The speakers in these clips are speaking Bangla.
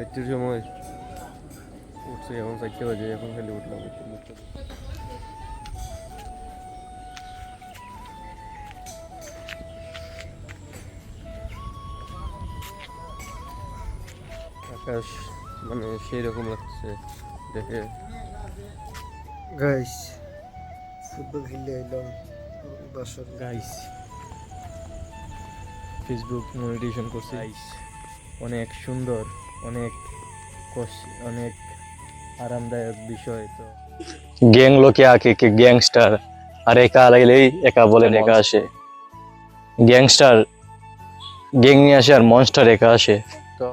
চারটের সময়। উঠছে এখন চারটে বাজে এখন খালি উঠলাম আকাশ মানে সেই রকম লাগছে দেখে। গাইস ফুটবল খেলতে এলাম বাসর। গাইস ফেসবুক মনিটেশন করছি। অনেক সুন্দর। অনেক অনেক আরামদায়ক বিষয় তো। গ্যাং লোকে আঁকে কি গ্যাংস্টার? আর একা লাগলেই একা বলেন একা আসে। গ্যাংস্টার গ্যাং নিয়ে আসে আর মনস্টার একা আসে। তো।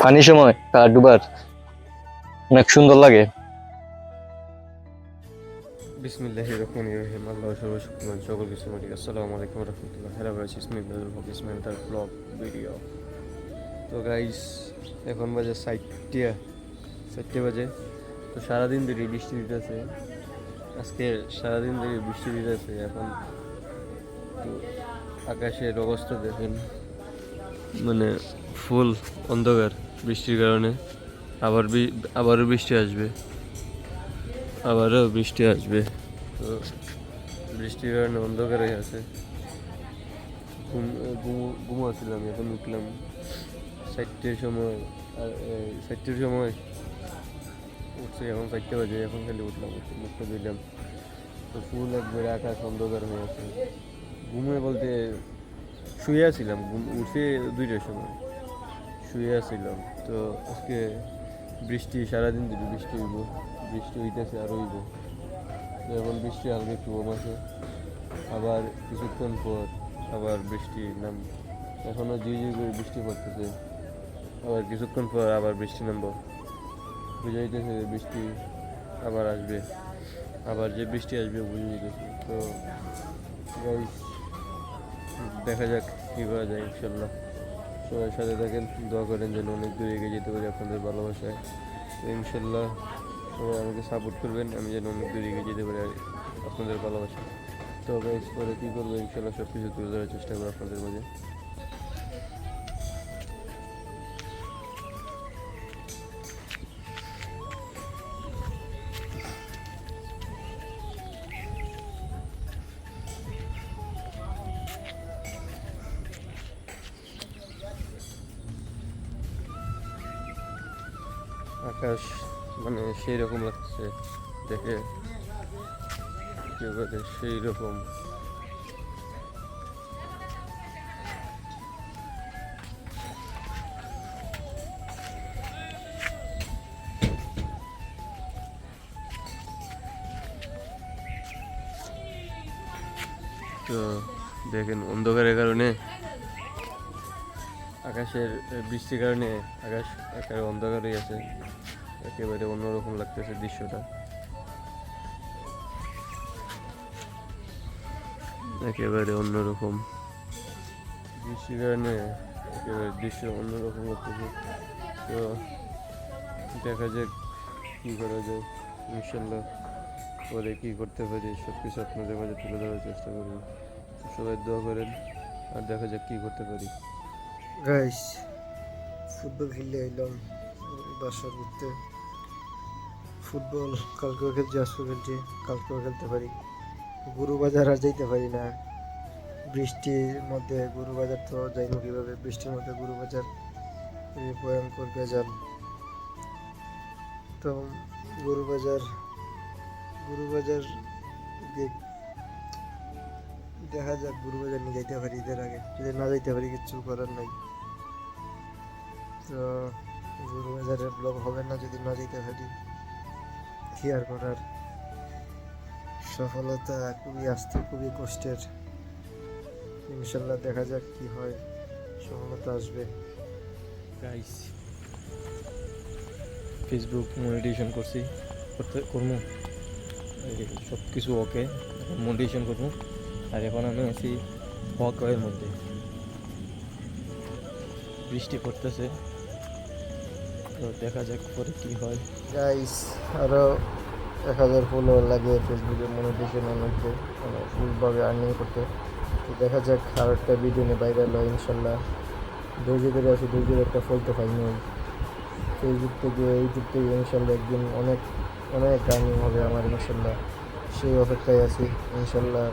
ফানি সময় কার ডুবার? অনেক সুন্দর লাগে। বিসমিল্লাহ রহমান রহিম আল্লাহ সর্বশক্তিমান সকল কিছু মালিক আসসালামু আলাইকুম রহমতুল্লাহ হ্যালো ইসমি ইসমাইল তার ব্লগ ভিডিও। তো গাইস এখন বাজে সাতটিয়া চারটে বাজে। তো সারাদিন ধরে বৃষ্টি দিতেছে। আজকে সারাদিন ধরে বৃষ্টি দিতেছে এখন। তো আকাশের অবস্থা দেখেন। মানে ফুল অন্ধকার বৃষ্টির কারণে। আবার আবারও বৃষ্টি আসবে। আবারও বৃষ্টি আসবে। তো বৃষ্টির কারণে অন্ধকার হয়ে আছে। ঘুম, ঘুম- ঘুমাচ্ছিলাম, এখন উঠলাম। চারটের সময়, আর চারটের সময় উঠছে, এখন চারটে বাজে, এখন খালি উঠলাম মুখটা দিলাম তো ফুল একবারে আকাশ অন্ধকার হয়ে আছে। ঘুমে বলতে শুয়ে আছিলাম, ঘুম, উঠে দুইটার সময় শুয়ে আছিলাম। তো আজকে বৃষ্টি, সারাদিন ধরে বৃষ্টি হইব, বৃষ্টি হইতেছে আর হইব। এখন বৃষ্টি হালকা একটু কম আছে। আবার কিছুক্ষণ পর আবার বৃষ্টি নাম এখনও ঝিঝি করে বৃষ্টি পড়তেছে। আবার কিছুক্ষণ পর আবার বৃষ্টি নামবো। বুঝে যাইতেছে যে বৃষ্টি আবার আসবে। আবার যে বৃষ্টি আসবে বুঝে যাইতেছে তো দেখা যাক কী করা যায় ইনশাল্লাহ সবাই সাথে থাকেন, দোয়া করেন যেন অনেক দূরে এগিয়ে যেতে পারি আপনাদের ভালোবাসায়। তো ইনশাল্লাহ সবাই আমাকে সাপোর্ট করবেন, আমি যেন অনেক দূরে এগিয়ে যেতে পারি আপনাদের ভালোবাসায়। তো গাইস পরে কী করব? ইনশাল্লাহ সব কিছু তুলে ধরার চেষ্টা করব আপনাদের মাঝে। আকাশ মানে সেই রকম লাগছে দেখে। একেবারে সেই রকম তো দেখেন অন্ধকারের কারণে আকাশের বৃষ্টির কারণে আকাশ একেবারে অন্ধকার হয়ে আছে একেবারে অন্যরকম লাগতেছে দৃশ্যটা। একেবারে অন্যরকম। বৃষ্টির কারণে একেবারে দৃশ্য অন্যরকম লাগতেছে। তো দেখা যাক কী করা যায়। ইনশাল্লাহ পরে কী করতে পারি সব কিছু আপনাদের মাঝে তুলে ধরার চেষ্টা করব। সবাই দোয়া করেন, আর দেখা যাক কী করতে পারি। গাইস, ফুটবল খেলতে এলাম। বাসর ঘুরতে ফুটবল, কালকেও খেলছি, আজকেও খেলছি, কালকেও খেলতে পারি। গরু বাজার আর যাইতে পারি না। বৃষ্টির মধ্যে গরু বাজার তো যাইব কীভাবে? বৃষ্টির মধ্যে গরু বাজার এই ভয়ঙ্কর বেজাল তো গরু বাজার গরু দেখ- যাক গরু বাজার নিয়ে যাইতে পারি ঈদের আগে। যদি না যাইতে পারি, কিচ্ছু করার নাই। তো বাজারের ব্লগ হবে না, যদি না যেতে পারি। কি করার সফলতা খুবই আসতে, খুবই কষ্টের। ইনশাল্লাহ দেখা যাক কি হয়, সফলতা আসবে। গাইস ফেসবুক মনিটেশন করছি, করতে করব। সব কিছু ওকে মনিটেশন করব। আর এখন আমি আছি ওয়াকওয়ের মধ্যে। বৃষ্টি পড়তেছে। তো দেখা যাক পরে কি হয়। গাইস আরও এক হাজার ফলোয়ার লাগে ফেসবুকে মনিটেশন আনতে মানে ফুলভাবে আর্নিং করতে। তো দেখা যাক আর একটা ভিডিও নিয়ে বাইরে এলো ইনশাল্লাহ। ধৈর্য ধরে আছি ধৈর্যের একটা ফল তো পাইনি ফেসবুক থেকে ইউটিউব থেকে ইনশাল্লাহ একদিন অনেক অনেক আর্নিং হবে আমার, ইনশাল্লাহ। সেই অপেক্ষায় আছি, ইনশাল্লাহ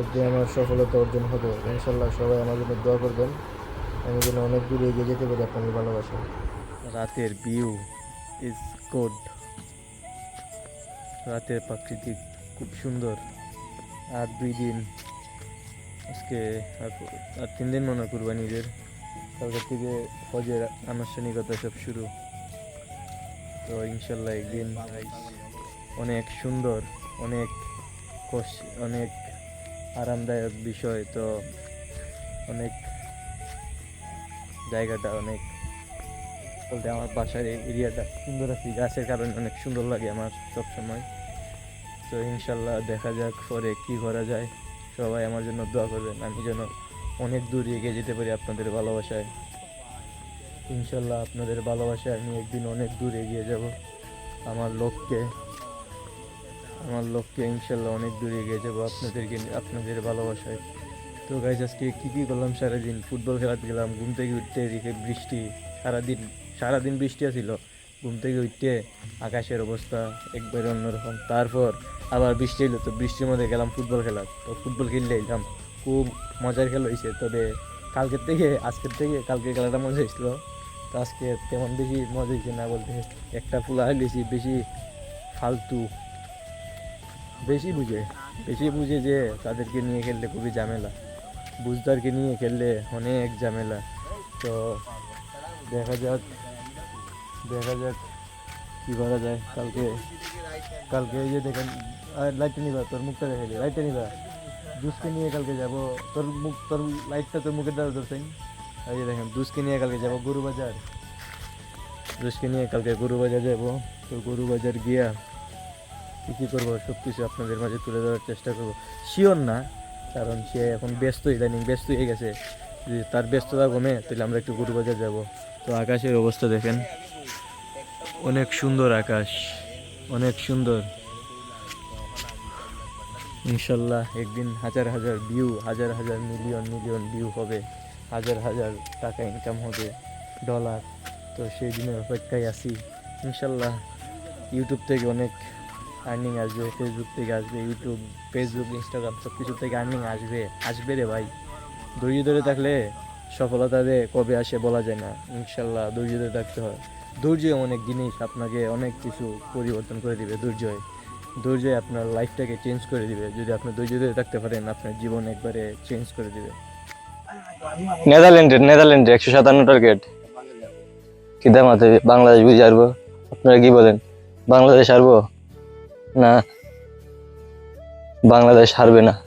একদিন আমার সফলতা অর্জন হবে। ইনশাল্লাহ সবাই আমার জন্য দোয়া করবেন। আমি যেন অনেক দূরে এগিয়ে যেতে পারি আপনাদের ভালোবাসা রাতের ভিউ ইজ গুড রাতের প্রাকৃতিক খুব সুন্দর। আর দুই দিন আজকে আর তিন দিন মনে হয় কুরবানিদের কালকে থেকে ফজের আনুষ্ঠানিকতা সব শুরু। তো ইনশাল্লাহ একদিন অনেক সুন্দর, অনেক কষ্ট অনেক আরামদায়ক বিষয়। তো অনেক জায়গাটা অনেক বলতে আমার বাসার এই এরিয়াটা সুন্দর আছে, গাছের কারণে অনেক সুন্দর লাগে আমার সব সময় তো ইনশাল্লাহ দেখা যাক পরে কি করা যায়। সবাই আমার জন্য দোয়া করবেন, আমি যেন অনেক দূর এগিয়ে যেতে পারি আপনাদের ভালোবাসায়। ইনশাল্লাহ আপনাদের ভালোবাসায় আমি একদিন অনেক দূর এগিয়ে যাব। আমার লক্ষ্যে আমার লক্ষ্যে ইনশাল্লাহ অনেক দূর এগিয়ে যাব আপনাদেরকে, আপনাদের ভালোবাসায়। তো গাইজ আজকে কী কী করলাম সারাদিন? ফুটবল খেলাতে গেলাম, ঘুম থেকে উঠতে এদিকে বৃষ্টি, সারাদিন সারাদিন বৃষ্টি আসছিল ঘুম থেকে উঠতে আকাশের অবস্থা একবারে অন্যরকম। তারপর আবার বৃষ্টি এলো, তো বৃষ্টির মধ্যে গেলাম ফুটবল খেলা তো ফুটবল খেললে এলাম, খুব মজার খেলা হয়েছে তবে কালকের থেকে, আজকের থেকে কালকে খেলাটা মজা হয়েছিল তো আজকে তেমন বেশি মজা হয়েছে না বলতে, একটা ফুলা বেশি বেশি ফালতু। বেশি বুঝে বেশি বুঝে যে তাদেরকে নিয়ে খেললে খুবই ঝামেলা। বুঝদারকে নিয়ে খেললে অনেক ঝামেলা। তো দেখা যাক দেখা যাক কী করা যায়। কালকে কালকে এই যে দেখেন লাইটটা নিবা, তোর মুখটা দেখে লাইটটা নিবা। জুসকে নিয়ে কালকে যাব, তোর মুখ, তোর লাইটটা তোর মুখের দ্বারা ধরছেন। এই যে দেখেন জুসকে নিয়ে কালকে যাব গরু বাজার। জুসকে নিয়ে কালকে গরু বাজার যাব। তো গরু বাজার গিয়া কী কী করব সব কিছু আপনাদের মাঝে তুলে ধরার চেষ্টা করব। শিওর না, কারণ সে এখন ব্যস্ত ইদানিং ব্যস্ত হয়ে গেছে। যদি তার ব্যস্ততা কমে, তাহলে আমরা একটু গরু বাজার যাব। তো আকাশের অবস্থা দেখেন। অনেক সুন্দর আকাশ, অনেক সুন্দর। ইনশাল্লাহ একদিন হাজার হাজার ভিউ হাজার হাজার মিলিয়ন মিলিয়ন ভিউ হবে। হাজার হাজার টাকা ইনকাম হবে ডলার তো সেই দিনের অপেক্ষায় আছি। ইনশাল্লাহ ইউটিউব থেকে অনেক আর্নিং আসবে ফেসবুক থেকে আসবে ইউটিউব ফেসবুক ইনস্টাগ্রাম সব কিছু থেকে আর্নিং আসবে। আসবে রে ভাই। ধৈর্য ধরে থাকলে সফলতা রে কবে আসে বলা যায় না। ইনশাল্লাহ ধৈর্য ধরে থাকতে হয়। ধৈর্য অনেক জিনিস আপনাকে অনেক কিছু পরিবর্তন করে দিবে ধৈর্যই ধৈর্যই আপনার লাইফটাকে চেঞ্জ করে দিবে। যদি আপনি ধৈর্য ধরে থাকতে পারেন, আপনার জীবন একবারে চেঞ্জ করে দিবে। নেদারল্যান্ডের নেদারল্যান্ডের একশো সাতান্ন টার্গেট কি দাম আছে? বাংলাদেশ বুঝে আসব আপনারা কি বলেন? বাংলাদেশ হারবো? না। বাংলাদেশ হারবে না।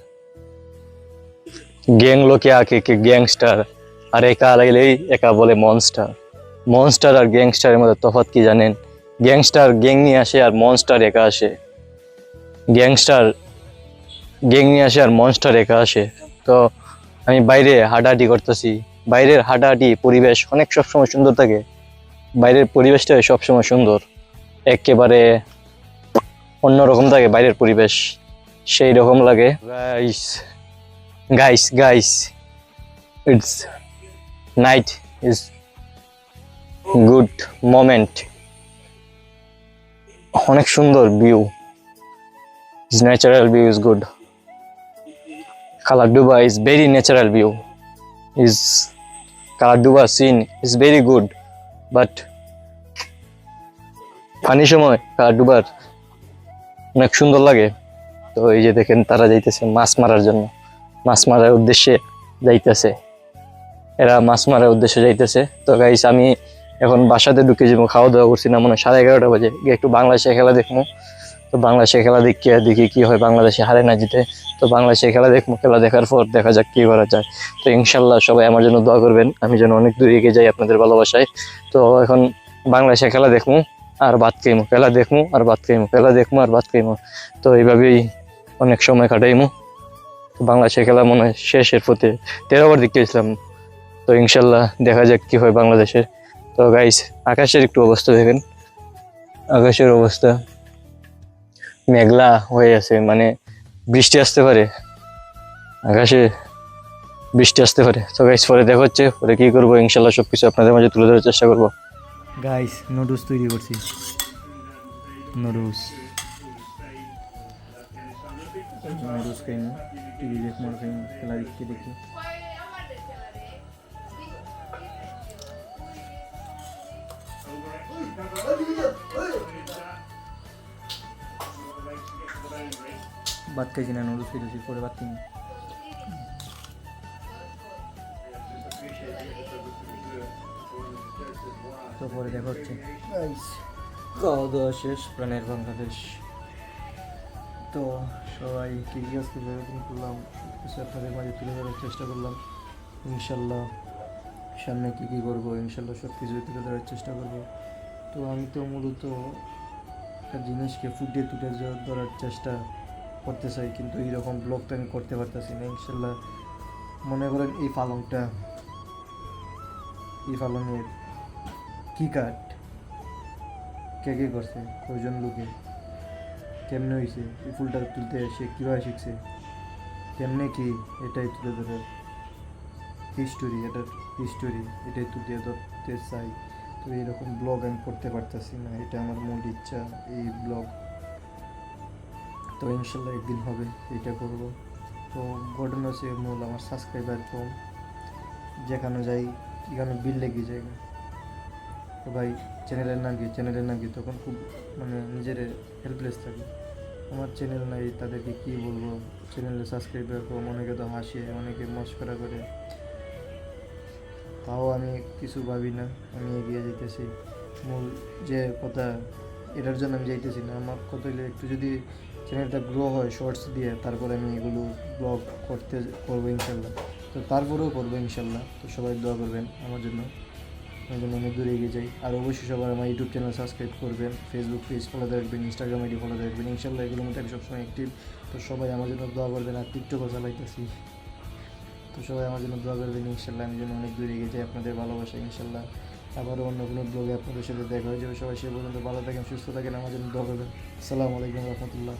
গ্যাং লোকে আকে, কে গ্যাংস্টার। আর একা লাগলেই একা বলে মনস্টার মনস্টার আর গ্যাংস্টারের মধ্যে তফাৎ কি জানেন? গ্যাংস্টার গ্যাং নিয়ে আসে আর মনস্টার একা আসে। গ্যাংস্টার গ্যাং নিয়ে আসে আর মনস্টার একা আসে। তো আমি বাইরে হাঁটাহাঁটি করতেছি। বাইরের হাঁটাহাঁটি পরিবেশ অনেক সবসময় সুন্দর থাকে। বাইরের পরিবেশটা সবসময় সুন্দর। একেবারে অন্যরকম থাকে বাইরের পরিবেশ। সেই রকম লাগে। Guys guys guys it's night is good moment. অনেক সুন্দর view. Is natural view is good Kalarduba is very natural view. Is Kalarduba scene is very good but পানি সময় কালারডুবার অনেক সুন্দর লাগে। তো এই যে দেখেন, তারা যাইতেছে মাছ মারার জন্য। মাছ মারার উদ্দেশ্যে যাইতেছে। এরা মাছ মারার উদ্দেশ্যে যাইতেছে। তো গাইস আমি এখন বাসাতে ঢুকে যাব খাওয়া দাওয়া করছি না, মনে হয় সাড়ে এগারোটা বাজে। গিয়ে একটু বাংলাদেশে খেলা দেখব। তো বাংলাদেশে খেলা দেখিয়ে দেখি কি হয়, বাংলাদেশে হারে না জিতে। তো বাংলাদেশে খেলা দেখব, খেলা দেখার পর দেখা যাক কী করা যায়। তো ইনশাল্লাহ সবাই আমার জন্য দোয়া করবেন, আমি যেন অনেক দূরে এগিয়ে যাই আপনাদের ভালোবাসায়। তো এখন বাংলাদেশে খেলা দেখব, আর ভাত খাইমু খেলা দেখব, আর ভাত খাইমু খেলা দেখব, আর ভাত খাইমু তো এইভাবেই অনেক সময় কাটাইমু। তো বাংলাদেশে খেলা মনে হয় শেষের পথে, তেরো ওভার দিকে গেছিলাম। তো ইনশাল্লাহ দেখা যাক কী হয় বাংলাদেশের। তো গাইস আকাশের একটু অবস্থা দেখেন। আকাশের অবস্থা মেঘলা হয়ে আছে মানে বৃষ্টি আসতে পারে। আকাশে বৃষ্টি আসতে পারে। তো গাইস পরে দেখা হচ্ছে, পরে কী করব, ইনশাল্লাহ সব কিছু আপনাদের মাঝে তুলে ধরার চেষ্টা করব। গাইস নুডলস তৈরি করছি। নুডলস নুডলস খাই না টিভি দেখি খেলা দেখি। না নুডলস খেয়েছি পরে ভাত কিনি তো পরে দেখা হচ্ছে। খাওয়া দাওয়া শেষ প্রাণের বাংলাদেশ তো সবাই কি কি আজকে যেরকম করলাম? কিছু আপনাদের মাঝে তুলে ধরার চেষ্টা করলাম। ইনশাল্লাহ সামনে কী কী করব ইনশাল্লাহ সব কিছু তুলে ধরার চেষ্টা করব। তো আমি তো মূলত একটা জিনিসকে ফুটিয়ে তুলে ধরার চেষ্টা করতে চাই, কিন্তু এইরকম ব্লগ তো আমি করতে পারতেছি না, ইনশাল্লাহ। মনে করেন এই পালংটা, এই পালংয়ের কি কাট কে কে করছে, কয়জন লোকে, কেমনে হয়েছে এই ফুলটা তুলতে সে কীভাবে শিখছে, কেমনে কি, এটাই তুলে ধরে। হিস্টোরি এটার হিস্টোরি এটাই তুলে ধরতে চাই। তো এইরকম ব্লগ আমি করতে পারতেছি না, এটা আমার মূল ইচ্ছা, এই ব্লগ তো ইনশাল্লাহ একদিন হবে, এটা করব। তো ঘটনা হচ্ছে মূল আমার সাবস্ক্রাইবার কম, যেখানে যাই, এখানে বিল লেগে যায়। তো ভাই চ্যানেলের নাম কি? চ্যানেলের নাম কি? তখন খুব মানে নিজের হেল্পলেস থাকি। আমার চ্যানেল নাই, তাদেরকে কি বলব? চ্যানেলে সাবস্ক্রাইবার কম, অনেকে তো হাসে, অনেকে মস্করা করে। তাও আমি কিছু ভাবি না, আমি এগিয়ে যেতেছি মূল যে কথা, এটার জন্য আমি যাইতেছি না। আমার হইলে, একটু যদি চ্যানেলটা গ্রো হয় শর্টস দিয়ে, তারপরে আমি এগুলো ব্লগ করতে করব ইনশাল্লাহ। তো তারপরেও করব ইনশাল্লাহ, তো সবাই দোয়া করবেন আমার জন্য। আমার জন্য অনেক দূরে এগিয়ে যাই। আর অবশ্যই সবাই আমার ইউটিউব চ্যানেল সাবস্ক্রাইব করবেন ফেসবুক পেজ ফলো রাখবেন ইনস্টাগ্রাম আইডি ফলো রাখবেন। ইনশাল্লাহ এগুলোর মধ্যে আমি সবসময় অ্যাক্টিভ তো সবাই আমার জন্য দোয়া করবেন, আর টিকটকও চালাইতেছি। তো সবাই আমার জন্য দোয়া করবেন, ইনশাল্লাহ আমি যেন অনেক দূরে এগিয়ে যাই আপনাদের ভালোবাসা, ইনশাল্লাহ। আবারও অন্য কোনো ব্লগে আপনাদের সাথে দেখা হয়ে যাবে। সবাই সে পর্যন্ত ভালো থাকেন, সুস্থ থাকেন, আমার জন্য দোয়া করবেন। আসসালামু আলাইকুম রহমতুল্লাহ।